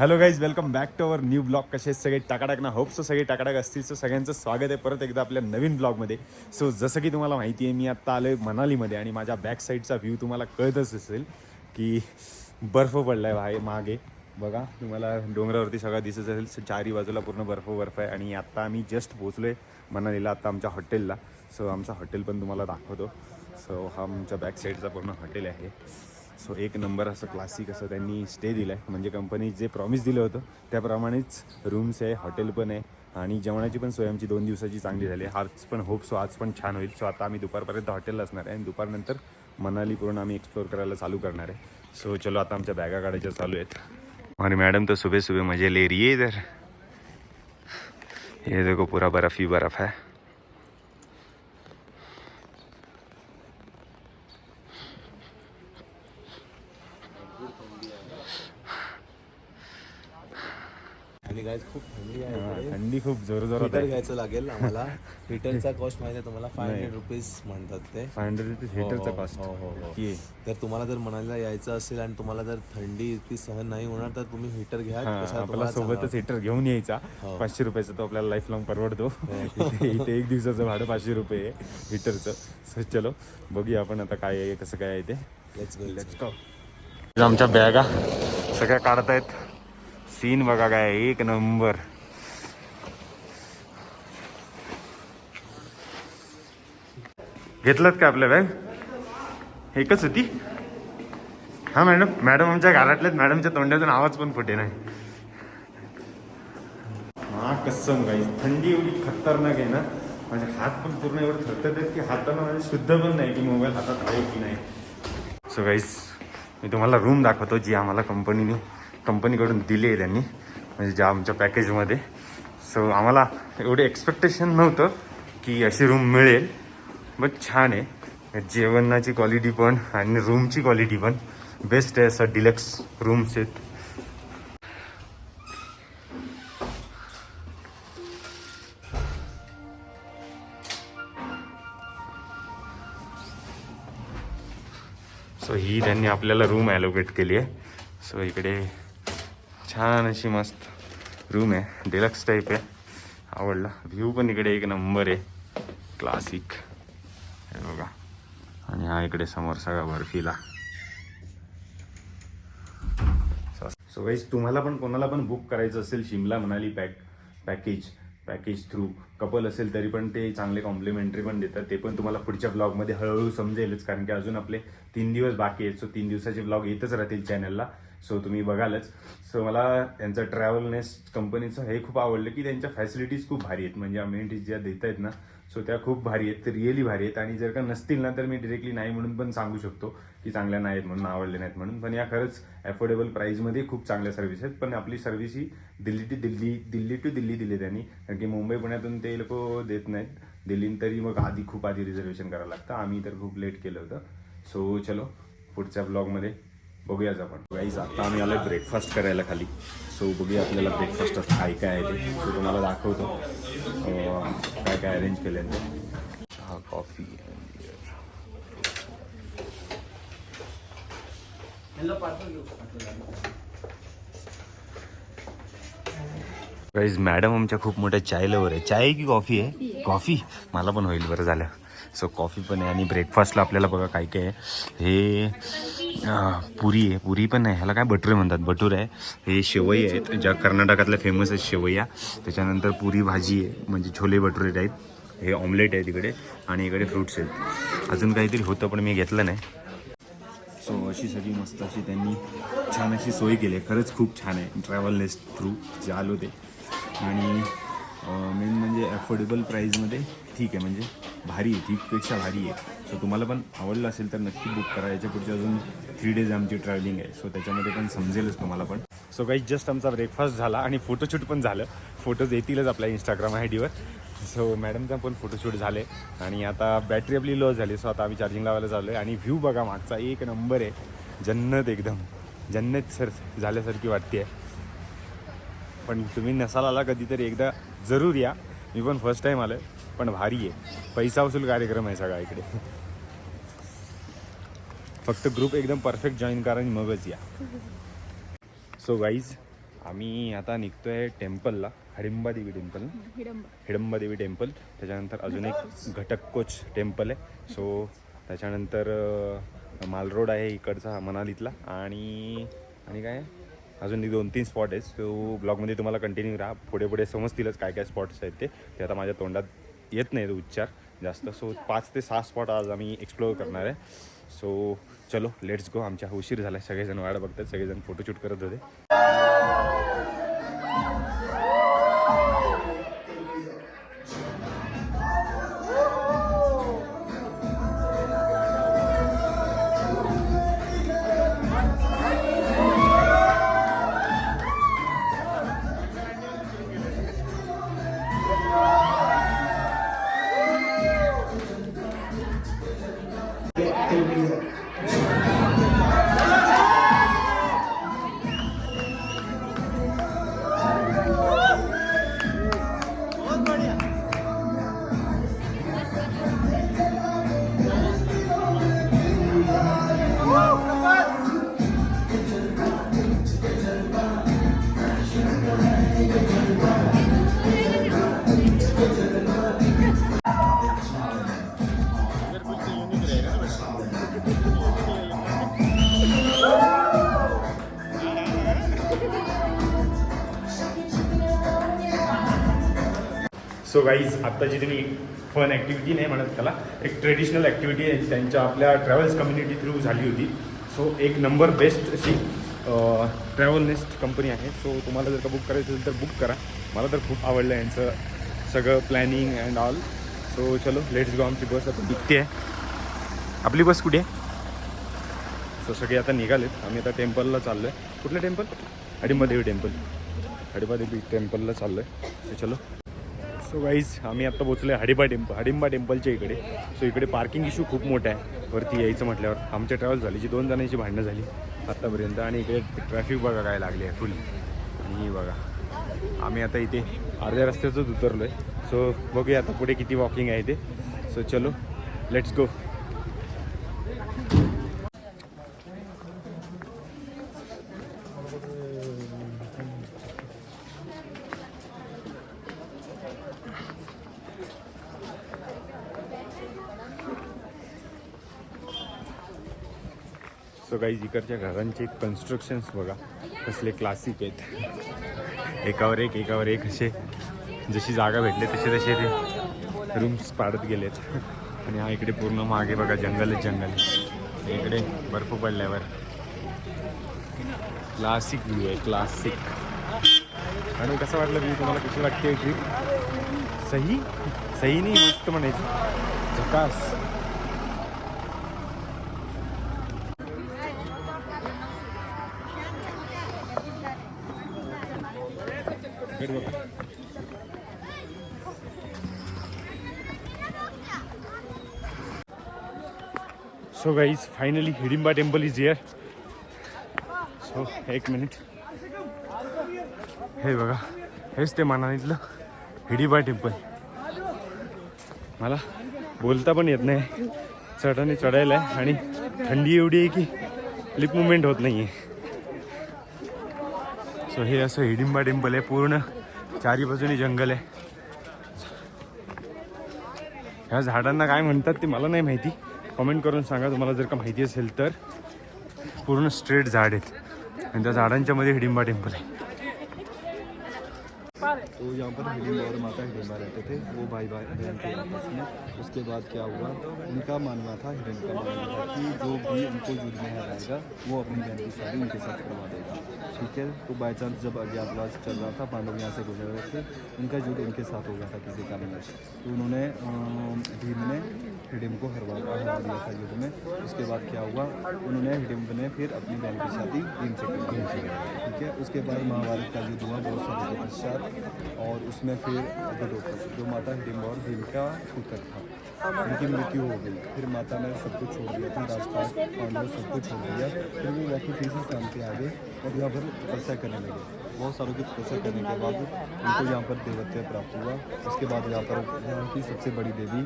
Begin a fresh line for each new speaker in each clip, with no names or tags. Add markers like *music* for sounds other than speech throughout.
Hello guys welcome back to our new blog कसे सगळे? टाकाटाक ना होप सो सगळे टाकाटाक असतील. सो सगळ्यांचं स्वागत आहे परत एकदा आपल्या नवीन ब्लॉगमध्ये सो जसं की तुम्हाला माहिती आहे मी आत्ता आलो आहे मनालीमध्ये आणि माझ्या बॅक साईडचा व्ह्यू तुम्हाला कळतच असेल की बर्फ पडला आहे बाहेर मागे. बघा तुम्हाला डोंगरावरती सगळं दिसत असेल. सो चारी बाजूला पूर्ण बर्फ बर्फ आहे. आणि आत्ता आम्ही जस्ट पोचलो आहे मनालीला आत्ता आमच्या हॉटेलला सो आमचा हॉटेल पण तुम्हाला दाखवतो. सो हा आमच्या बॅक साईडचा पूर्ण हॉटेल आहे. सो एक नंबर असं क्लासिक असं त्यांनी स्टे दिला आहे म्हणजे कंपनी जे प्रॉमिस दिलं होतं त्याप्रमाणेच रूम्स आहे हॉटेल पण आहे. आणि जेवणाची पण सोय आमची दोन दिवसाची चांगली झाली आहे. आज पण होप सो आज पण छान होईल. सो आता आम्ही दुपारपर्यंत हॉटेलला असणार आहे आणि दुपारनंतर मनाली पूर्ण आम्ही एक्सप्लोर करायला चालू करणार आहे. सो चलो आता आमच्या बॅगा काढायच्या चालू आहेत. आणि मॅडम तो सुबह सुबह मजे ले रही है इधर. ये देखो पूरा बर्फ ही बर्फ है
आणि गाईज खूप थंडी आहे
हा,
इकडे.
थंडी खूप जोर जोरात
हिटर घ्यायचं लागेल आम्हाला. *laughs* हिटरचा कॉस्ट माहिती आहे तुम्हाला? फाय हंड्रेड रुपीज म्हणतात ते.
फाय हंड्रेड रुपीज हिटरचा
हो,
कॉस्ट
हो, हो, हो.
की?
तर तुम्हाला जर मनालीला यायचं असेल आणि तुम्हाला जर थंडी इतकी सहन नाही होणार तर तुम्ही हिटर घ्या.
हा,
कशा
आपला
तुम्हाला
सोबतच हिटर घेऊन यायचा.
हो.
पाचशे रुपयाचा तो आपल्याला लाईफ लॉंग परवडतो *laughs* इथे इथे एक दिवसाचं भाडं पाचशे रुपये आहे हिटरचं सो चलो बघूया आपण आता काय आहे कसं काय आहे ते.
लेट्स गो लेट्स
आमच्या बॅगा सगळ्या काढतायत. सीन बघा काय एक नंबर घेतलं का आपल्या बॅग? एकच होती? हा मॅडम. मॅडम आमच्या घरातल्याच मॅडमच्या तोंडातून आवाज पण फुटे नाही हा कसम गाई थंडी एवढी खतरनाक आहे ना? माझे हात पण पूर्ण एवढं थरथर आहेत की हाताला माझे शुद्ध पण नाही की मोबाईल हातात आहे की नाही. सो गाईस मी तुम्हाला रूम दाखवतो जी आम्हाला कंपनीने कंपनीकडून दिली आहे त्यांनी. म्हणजे ज्या आमच्या पॅकेजमध्ये सो आम्हाला एवढे एक्सपेक्टेशन नव्हतं की अशी रूम मिळेल. बट छान आहे. जेवणाची क्वालिटी पण आणि रूमची क्वालिटी पण. बेस्ट आहे असं डिलक्स रूम्स आहेत सो ही त्यांनी आपल्याला रूम ॲलोकेट केली आहे. सो इकडे छान अशी मस्त रूम आहे. डिलक्स टाईप आहे. आवडला. व्ह्यू पण इकडे एक नंबर आहे. क्लासिक आणि हा इकडे समोर सगळा बर्फीला. सो गाईज तुम्हाला पण कोणाला पण बुक करायचं असेल Shimla Manali pack package package through couple असेल तरी पण ते चांगले कॉम्प्लिमेंटरी पण देतात. ते पण तुम्हाला पुढच्या ब्लॉगमध्ये हळूहळू समजेलच कारण की अजून आपले तीन दिवस बाकी आहेत. सो तीन दिवसाचे ब्लॉग येतच राहतील चॅनलला सो तुम्ही बघालच. सो मला त्यांचं ट्रॅव्हलनेस कंपनीचं हे खूप आवडलं की त्यांच्या फॅसिलिटीज खूप भारी आहेत. म्हणजे अम्युनिटीज ज्या देत आहेत ना सो त्या खूप भारी आहेत रिअली भारी आहेत. आणि जर का नसतील ना तर मी डिरेक्टली नाही म्हणून पण सांगू शकतो की चांगल्या नाहीत म्हणून आवडले नाहीत म्हणून. पण या खरंच अफोर्डेबल प्राईजमध्ये खूप चांगल्या सर्व्हिस आहेत. पण आपली सर्व्हिस ही दिल्ली टू दिल्ली दिल्ली टू दिल्ली दिली त्यांनी. कारण की मुंबई पुण्यातून ते लोक देत नाहीत. दिल्लीन तरी मग आधी खूप आधी रिझर्वेशन करावं लागतं. आम्ही तर खूप लेट केलं होतं. सो चलो पुढच्या ब्लॉगमध्ये बघूयाच आपण. गाईज आता आम्ही आलो ब्रेकफास्ट करायला खाली. सो बघूया आपल्याला ब्रेकफास्ट काय काय आहे ते. सो तुम्हाला दाखवतो. काय काय अरेंज केलं ते. चहा कॉफी गाईज मॅडम आमच्या खूप मोठ्या चाय लवर आहे. चाय की कॉफी आहे? कॉफी मला पण होईल बरं झालं. सो कॉफी पण आहे आणि ब्रेकफास्टला आपल्याला बघा काय काय आहे. हे पुरी आहे. पुरी पण आहे. ह्याला काय बटुरे म्हणतात? बटूर आहे. हे शेवई आहेत. ज्या कर्नाटकातल्या फेमस आहेत शेवया. त्याच्यानंतर पुरी भाजी आहे. म्हणजे छोले भटुरे टाईप. हे ऑमलेट आहे तिकडे. आणि इकडे फ्रुट्स आहेत. अजून काहीतरी होतं पण मी घेतलं नाही. सो अशी सगळी मस्त अशी त्यांनी छान अशी सोय केली आहे. खरंच खूप छान आहे. ट्रॅव्हल लिस्ट थ्रू जे आलो ते. आणि मेन म्हणजे अफोर्डेबल प्राईजमध्ये ठीक आहे. म्हणजे भारी आहे. तीपेक्षा भारी आहे. सो तुम्हाला पण आवडलं असेल तर नक्की बुक करा. याच्या पुढच्या अजून थ्री डेज आमची ट्रॅव्हलिंग आहे. सो त्याच्यामध्ये पण समजेलच तुम्हाला पण. सो काही जस्ट आमचा ब्रेकफास्ट झाला आणि फोटोशूट पण झालं. फोटोज येतीलच आपल्या इंस्टाग्राम आय डीवर सो मॅडमचा पण फोटोशूट झाले. आणि आता बॅटरी आपली लो झाली. सो आता आम्ही चार्जिंग लावायला चाललो आहे आणि व्ह्यू बघा मागचा एक नंबर आहे. जन्नत एकदम. जन्नत सर झाल्यासारखी वाटते पण तुम्ही नसाल आला कधीतरी एकदा जरूर या. मी पण फर्स्ट टाईम आलो पण भारी आहे. पैसा वसूल कार्यक्रम आहे सगळा इकडे. फक्त ग्रुप एकदम परफेक्ट जॉईन करा आणि मगच या. सो गाईज आम्ही आता निघतोय टेम्पलला हडिंबा देवी टेम्पल
हिडंबा.
देवी टेम्पल त्याच्यानंतर अजून एक घटक कोच टेम्पल आहे. सो त्याच्यानंतर अं, माल रोड आहे इकडचा मनालीतला. आणि आणि काय? अजून एक दोन तीन स्पॉट आहेत. तो ब्लॉगमध्ये तुम्हाला कंटिन्यू राहा. पुढे पुढे समजतीलच काय काय स्पॉट्स आहेत ते. ते आता माझ्या तोंडात येत नाही तो उच्चार. जास्त सो पाच ते सहा स्पॉट आज आम्ही एक्सप्लोअर करणार आहे. सो चलो लेट्स गो आमच्या उशीर झाला सगळेजण वाट बघतात. सगळेजण फोटोशूट करत होते. सो गाईज आत्ताची तुम्ही फन ॲक्टिव्हिटी नाही म्हणत त्याला एक ट्रेडिशनल ॲक्टिव्हिटी आहे. त्यांच्या आपल्या ट्रॅव्हल्स कम्युनिटी थ्रू झाली होती. सो एक नंबर बेस्ट अशी ट्रॅव्हल नेस्ट कंपनी आहे. सो तुम्हाला जर का बुक करायचं असेल तर बुक करा. मला तर खूप आवडलं यांचं सगळं प्लॅनिंग अँड ऑल सो चलो लेट्स गो आमची बस. आता निघते. आहे आपली बस कुठे? आहे सो सगळे आता निघालेत. आम्ही आता टेम्पलला चाललो आहे कुठलं टेम्पल हडिंबादेवी टेम्पल हडिंबादेवी टेम्पलला चाललो आहे सो चलो. सो गाईज आम्ही आत्ता पोचलो आहे हडिबा टेम्पल. हडिंबा टेम्पलच्या इकडे. सो इकडे पार्किंग इश्यू खूप मोठा आहे. वरती यायचं म्हटल्यावर आमच्या ट्रॅव्हल झाली जी दोन जणांची भांडणं झाली आत्तापर्यंत आणि इकडे ट्रॅफिक बघा काय लागली आहे फुल आणि बघा आम्ही आता इथे अर्ध्या रस्त्याचंच उतरलो आहे सो बघूया आता पुढे किती वॉकिंग आहे ते सो चलो लेट्स गो सो काही इकडच्या घरांचे कन्स्ट्रक्शन्स बघा. कसले क्लासिक आहेत. एकावर एक एकावर एक असे. जशी जागा भेटले तसे तसे ते रूम्स पाडत गेलेत. आणि हा इकडे पूर्ण मागे बघा जंगलच जंगल आहे. इकडे बर्फ पडल्यावर. क्लासिक व्ह्यू आहे क्लासिक आणि कसं वाटलं व्ह्यू तुम्हाला कशी वाटते की सही? सही नाही मस्त म्हणायचं. झकास. So guys finally Hidimba temple is here so एक मिनिट हे बघा हेच ते मनालीतलं हिडिंबा टेम्पल मला बोलता पण येत नाही. चढाने चढायला आहे आणि थंडी एवढी आहे की लिप मुवमेंट होत नाही आहे सो हे असं हिडिंबा टेम्पल आहे पूर्ण चारी बाजूनी जंगल आहे ह्या झाडांना काय म्हणतात ते मला नाही माहिती कमेंट करून सांगा तुम्हाला जर का माहिती असेल तर पूर्ण स्ट्रेट झाड आहेत आणि त्या झाडांच्यामध्ये हिडिंबा टेम्पल आहे
तो यहाँ पर हिडिंबा और माता हिडिंबा रहते थे, वो भाई भाई बहन थे। आपस में उसके बाद क्या हुआ? उनका मानना था हिरण का मानना था कि जो भी उनको युद्ध में हराएगा, वो अपनी बहन की शादी उनके साथ करवा देगा। ठीक है? तो बाई चांस जब अज्ञातवास चल रहा था, पांडव यहाँ से गुजर रहे थे, उनका युद्ध उनके साथ हो गया था किसी कारणवश। तो उन्होंने भीम ने हिडिम को हरवा, हरा दिया था युद्ध में। उसके बाद क्या हुआ? उन्होंने हिडिम्ब ने फिर अपनी बहन की शादी भीम से की। ठीक है? उसके बाद महाभारत का युद्ध हुआ बहुत के पश्चात और उसमें फिर विदोपस जो माता हिडिम्ब और भीम का पुत्र था उनकी मृत्यु हो गई। फिर माता ने सब कुछ छोड़ दिया था राजपाट पांडव सब कुछ छोड़ दिया फिर वो वापस इसी स्थान पे आ गए और यहाँ पर तपस्या करने लगे। बहुत सालों की तपस्या करने के बाद उनको यहाँ पर देवत्व प्राप्त हुआ। उसके बाद यहाँ पर यहाँ की सबसे बड़ी देवी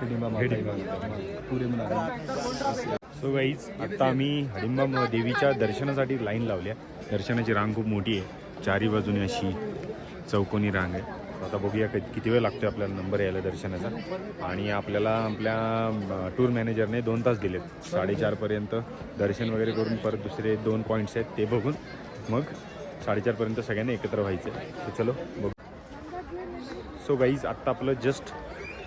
हिडिम्बा माता ही हैं। पूरे मनाली।
सो गाईज आत्ता आम्ही हडिंबा देवीच्या दर्शनासाठी लाईन लावल्या. दर्शनाची रांग खूप मोठी आहे. चारी बाजूने अशी. चौकोनी रांग आहे. आता बघूया क- किती वेळ लागतो आपल्याला नंबर यायला दर्शनाचा. आणि आपल्याला आपल्या टूर मॅनेजरने दोन तास दिलेत. साडेचारपर्यंत दर्शन वगैरे करून परत दुसरे दोन पॉईंट्स आहेत ते बघून मग साडेचारपर्यंत सगळ्यांना एकत्र व्हायचं आहे चलो बघू. सो गाईज आत्ता आपलं जस्ट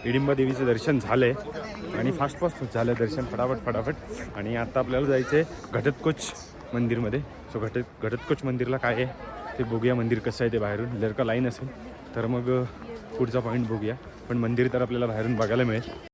हिडिंबा देवीचं दर्शन झालं आहे आणि फास्ट फास्ट झालं दर्शन फटाफट फटाफट. आणि आता आपल्याला जायचं आहे घटतकोच मंदिरमध्ये. सो घट घटतकोच मंदिरला काय आहे? ते बघूया मंदिर कसं आहे ते बाहेरून. जर का लाईन असेल तर मग पुढचा पॉईंट बघूया. पण मंदिर तर आपल्याला बाहेरून बघायला मिळेल.